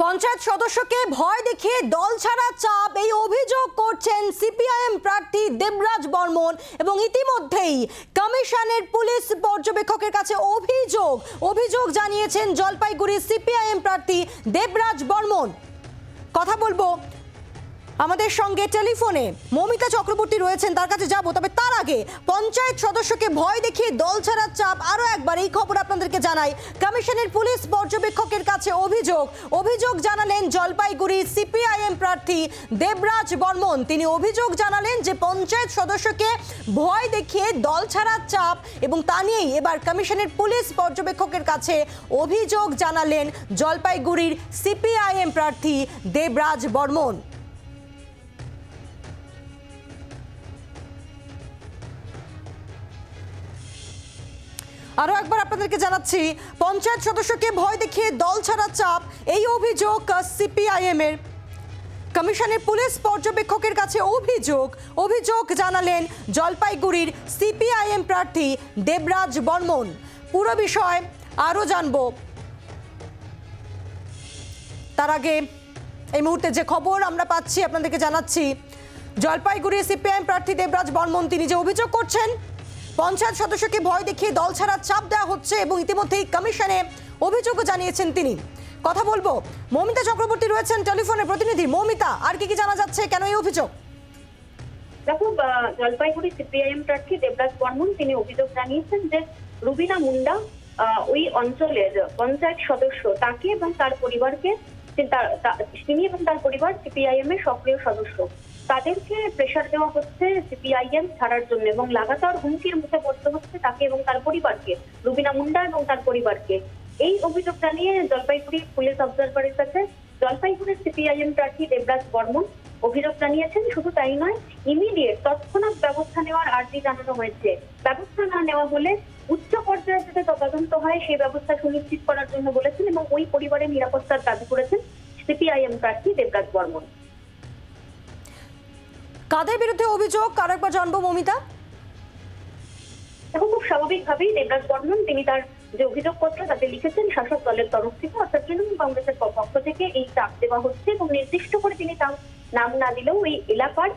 পঞ্চায়েত সদস্যকে ভয় দেখিয়ে দল ছাড়া চাপ, এই অভিযোগ করছেন সিপিআইএম প্রার্থী দেবরাজ বর্মন এবং ইতিমধ্যেই কমিশনের পুলিশ পর্যবেক্ষকের কাছে অভিযোগ অভিযোগ জানিয়েছেন জলপাইগুড়ির সিপিআইএম প্রার্থী দেবরাজ বর্মন। কথা বলব আমাদের সঙ্গে টেলিফোনে মমিতা চক্রবর্তী রয়েছেন, তার কাছে যাব। তবে তার আগে পঞ্চায়েত সদস্যকে ভয় দেখিয়ে দল ছাড়ার চাপ আরও একবার, এই খবর আপনাদেরকে জানাই। কমিশনের পুলিশ পর্যবেক্ষকের কাছে অভিযোগ। অভিযোগ জানালেন জলপাইগুড়ি সিপিআইএম প্রার্থী দেবরাজ বর্মন। তিনি অভিযোগ জানালেন যে পঞ্চায়েত সদস্যকে ভয় দেখিয়ে দল ছাড়ার চাপ এবং তা নিয়েই এবার কমিশনের পুলিশ পর্যবেক্ষকের কাছে অভিযোগ জানালেন জলপাইগুড়ির সিপিআইএম প্রার্থী দেবরাজ বর্মন। আরও একবার আপনাদেরকে জানাচ্ছি, পঞ্চায়েত সদস্যকে ভয় দেখিয়ে দল ছাড়া চাপ, এই অভিযোগ সিপিআইএম এর কমিশনের পুলিশ পর্যবেক্ষকের কাছে অভিযোগ অভিযোগ জানালেন জলপাইগুড়ির সিপিআইএম প্রার্থী দেবরাজ বর্মন। পুরো বিষয় আরও জানব। তার আগে এই মুহূর্তে যে খবর আমরা পাচ্ছি, আপনাদেরকে জানাচ্ছি, জলপাইগুড়ির সিপিআইএম প্রার্থী দেবরাজ বর্মন, তিনি যে অভিযোগ করছেন পঞ্চায়েত সদস্যকে ভয় দেখিয়ে দল ছাড়ার চাপ দেওয়া হচ্ছে এবং ইতিমধ্যেই কমিশনে অভিযোগও জানিয়েছেন তিনি। কথা বলব, মৌমিতা চক্রবর্তী রয়েছেন টেলিফোনের প্রতিনিধি। মৌমিতা, আর কি কি জানা যাচ্ছে? কেন এই অভিযোগ? দেখো জলপাইগুড়ি সিপিআইএম প্রার্থী দেবরাজ বর্মন, তিনি অভিযোগ জানিয়েছেন যে রুবিনা মুন্ডা ওই অঞ্চলের পঞ্চায়েত সদস্য, তাকে এবং তার পরিবারকে তিনি এবং তার পরিবার সিপিআইএম এর সক্রিয় সদস্য। তাদেরকে প্রেশার দেওয়া হচ্ছে সিপিআইএম ছাড়ার জন্য এবং লাগাতার হুমকির মুখে পড়তে হচ্ছে তাকে এবং তার পরিবারকে, রুবিনা মুন্ডা এবং তার পরিবারকে। এই অভিযোগ জানিয়ে জলপাইগুড়ি পুলিশ অবজারভারের কাছে জলপাইগুড়ির সিপিআইএম প্রার্থী দেবরাজ বর্মন অভিযোগ জানিয়েছেন, শুধু তাই নয় ইমিডিয়েট তৎক্ষণাৎ ব্যবস্থা নেওয়ার আর্জি জানানো হয়েছে। ব্যবস্থা না নেওয়া হলে উচ্চ পর্যায়ে যাতে তদন্ত হয়, সেই ব্যবস্থা সুনিশ্চিত করার জন্য বলেছেন এবং ওই পরিবারের নিরাপত্তার দাবি করেছেন সিপিআইএম প্রার্থী দেবরাজ বর্মন। কাদের বিরুদ্ধে অভিযোগ? আর একবার জানব মৌমিতা? এবং খুব স্বাভাবিকভাবেই দেবরাজ বর্মন, তিনি তার যে অভিযোগপত্র তাতে লিখেছেন শাসক দলের তরফ থেকে, অর্থাৎ তৃণমূল কংগ্রেসের পক্ষ থেকে এই চাপ দেওয়া হচ্ছে এবং নির্দিষ্ট করে তিনি তার নাম না দিলেও এই এলাকার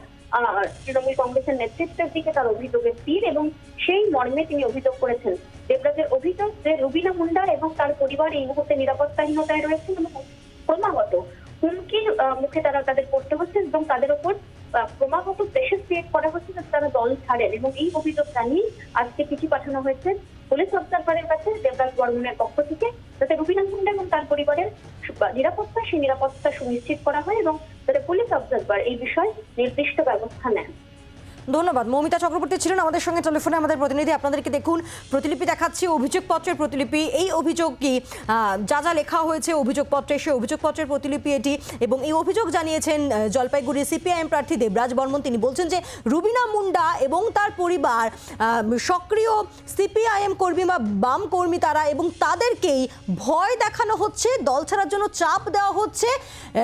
তৃণমূল কংগ্রেসের নেতৃত্বের দিকে তার অভিযোগের তীর এবং সেই মর্মে তিনি অভিযোগ করেছেন। দেবরাজের অভিযোগ যে রুবিনা মুন্ডা এবং তার পরিবার এই মুহূর্তে নিরাপত্তাহীনতায় রয়েছেন এবং ক্রমাগত হুমকির মুখে তারা তাদের পড়তে হচ্ছে এবং তাদের ওপর ক্রমাগত প্রেশার ক্রিয়েট করা হচ্ছে যাতে তারা দল ছাড়েন। এবং এই অভিযোগ জানিয়ে আজকে চিঠি পাঠানো হয়েছে পুলিশ অবজারভারের কাছে দেবরাজ বর্মনের পক্ষ থেকে। যাতে রুবিনা মুন্ডা এবং তার পরিবারের নিরাপত্তা, সেই নিরাপত্তা সুনিশ্চিত করা হয় এবং যাতে পুলিশ অবজারভার এই বিষয়ে নির্দিষ্ট ব্যবস্থা নেন। ধন্যবাদ। মৌমিতা চক্রবর্তী ছিলেন আমাদের সঙ্গে টেলিফোনে আমাদের প্রতিনিধি। আপনাদেরকে দেখুন প্রতিলিপি দেখাচ্ছি অভিযোগপত্রের প্রতিলিপি। এই অভিযোগ কি? যা যা লেখা হয়েছে অভিযোগপত্রে সেই অভিযোগপত্রের প্রতিলিপি এটি এবং এই অভিযোগ জানিয়েছেন আহ, জলপাইগুড়ি সিপিআইএম প্রার্থী দেবরাজ বর্মন। তিনি বলছেন যে রুবিনা মুন্ডা এবং তার পরিবার সক্রিয় সিপিআইএম কর্মী বা বাম কর্মী তারা এবং তাদেরকেই ভয় দেখানো হচ্ছে দল ছাড়ার জন্য চাপ দেওয়া হচ্ছে।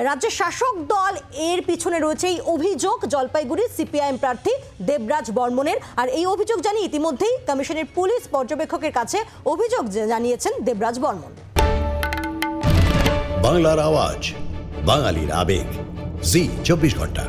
রাজ্যের শাসক দল এর পিছনে রয়েছে এই অভিযোগ জলপাইগুড়ির সিপিআইএম প্রার্থী দেবরাজ বর্মনের। আর এই অভিযোগ জানিয়ে ইতিমধ্যেই কমিশনের পুলিশ পর্যবেক্ষকের কাছে অভিযোগ জানিয়েছেন দেবরাজ বর্মন। বাংলার আওয়াজ, বাঙালির আবেগ। জি, চব্বিশ ঘণ্টা।